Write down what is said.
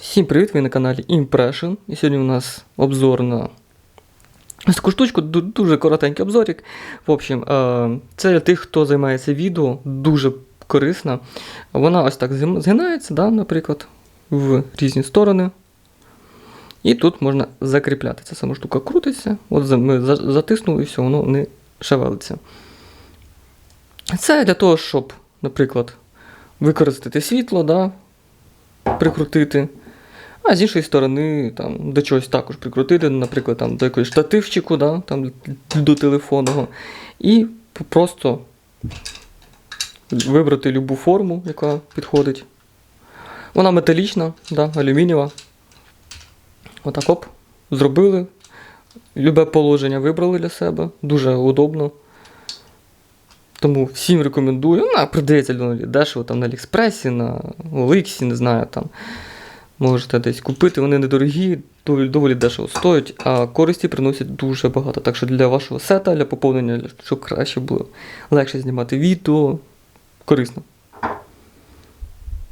Всім привіт, ви на каналі Impression. І сьогодні у нас обзор на ось таку штучку, дуже коротенький обзорик. В общем, е, це для тих, хто займається відео, дуже корисна. Вона ось так згинається, да, наприклад, в різні сторони. І тут можна закріпляти. Ця сама штука крутиться. От ми затиснули і все, воно не шевелиться. Це для того, щоб, наприклад, використати світло, да, прикрутити. А з іншої сторони, там, до чогось також прикрутити, наприклад, там, до якогось штативчику, да, там, до телефонного. І просто вибрати любу форму, яка підходить. Вона металічна, да, алюмінієва. Отак оп. Зробили. Любе положення вибрали для себе. Дуже удобно. Тому всім рекомендую. Вона продається дешево там на Аліекспресі, на Оликсі, не знаю там. Можете десь купити, вони недорогі, доволі, доволі дешево стоять, а користі приносять дуже багато. Так що для вашого сета, для поповнення, щоб краще було легше знімати відео, корисно.